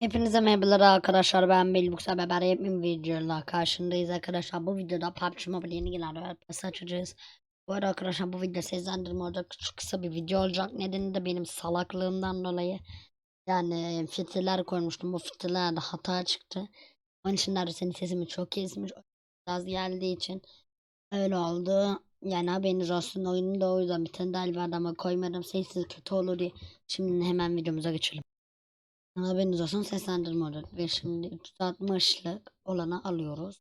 Hepinize merhabalar arkadaşlar. Ben Belbuksa Beber yepyeni videoyla karşındayız arkadaşlar. Bu videoda PUBG Mobile yeni gelen Royal açacağız. Bu arada arkadaşlar bu video seslendirme olacak küçük kısa bir video olacak. Nedeni de benim salaklığımdan dolayı. Yani fitiller koymuştum. Bu fitillerde hata çıktı. Onun için de senin sesimi çok kesmiş. Az geldiği için öyle oldu yani haberiniz olsun oyunu da o yüzden bir tane daha adama koymadım sessiz kötü olur diye Şimdi hemen videomuza geçelim Haberiniz olsun seslendirme olacak ve şimdi 360'lık olanı alıyoruz.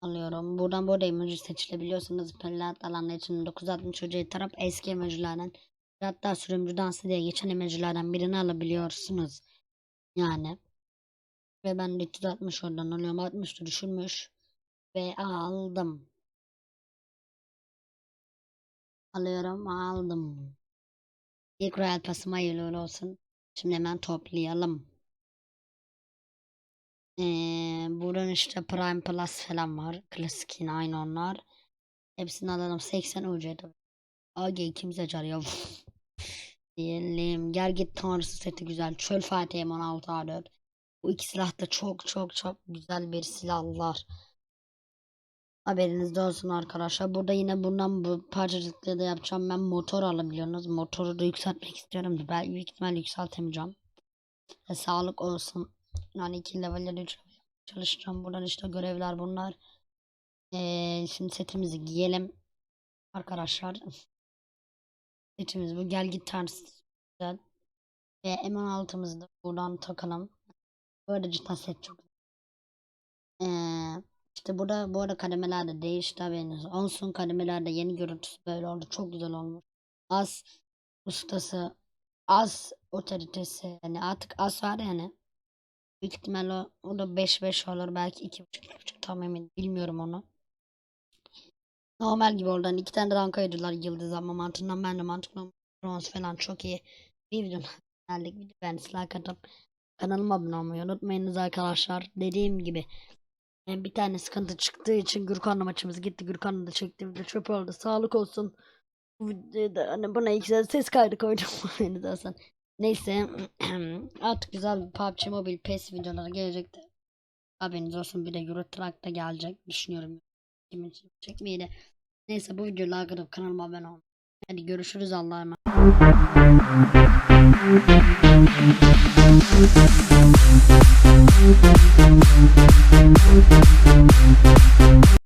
Alıyorum. Buradan bu arada emoji seçilebiliyorsunuz. Pelat alanlar için 960 hocayı taraf eski emojilerden hatta sürümcü dansı diye geçen emojilerden birini alabiliyorsunuz. Yani. Ve ben de 360 oradan alıyorum. 60 düşürmüş. Ve aldım. Alıyorum aldım. İlk Royal Pass'ıma hayırlı olsun. Şimdi hemen toplayalım. Ee, buradan işte Prime Plus falan var. Klasik yine aynı onlar. Hepsini alalım. 80 UC'de. AG kimse çağırıyor. Diyelim. Gergit Tanrısı seti güzel. Çöl Fatih M16 A4. Bu iki silah da çok çok çok güzel bir silahlar. Haberiniz de olsun arkadaşlar. Burada yine bundan bu parçacıkları da yapacağım. Ben motor alabiliyorsunuz. Motoru da yükseltmek istiyorum da ben büyük ihtimalle yükseltemeyeceğim. E, sağlık olsun. Yani iki levelleri çalışacağım. Buradan işte görevler bunlar. Ee, şimdi setimizi giyelim. Arkadaşlar. Setimiz bu. Gel git tarzı. Güzel. Ve M16'mızı da buradan takalım. Arada cidden set çok güzel. İşte burada bu arada kademeler de değişti haberiniz olsun. Kademelerde yeni görüntüsü böyle oldu. Çok güzel olmuş. Az ustası, az otoritesi. Yani artık az var yani. Büyük ihtimal o, o da 5-5 olur. Belki 2.5-2.5 tam emin bilmiyorum onu. Normal gibi oradan iki tane rank ayırdılar yıldız ama mantığından ben de mantıklı bronz falan çok iyi. Bir videonun geldik. Video ben like atıp kanalıma abone olmayı unutmayınız arkadaşlar. Dediğim gibi yani bir tane sıkıntı çıktığı için Gürkan'la maçımız gitti. Gürkan'la da çekti video çöp oldu. Sağlık olsun. Bu videoda hani buna ilk ses kaydı koydum. Neyse artık güzel bir PUBG Mobile PES videoları gelecekti. Haberiniz olsun bir de Euro Truck da gelecek düşünüyorum. Kimin çekmeyi de. Neyse bu videoyu like atıp kanalıma abone olun. Hadi görüşürüz Allah'a emanet.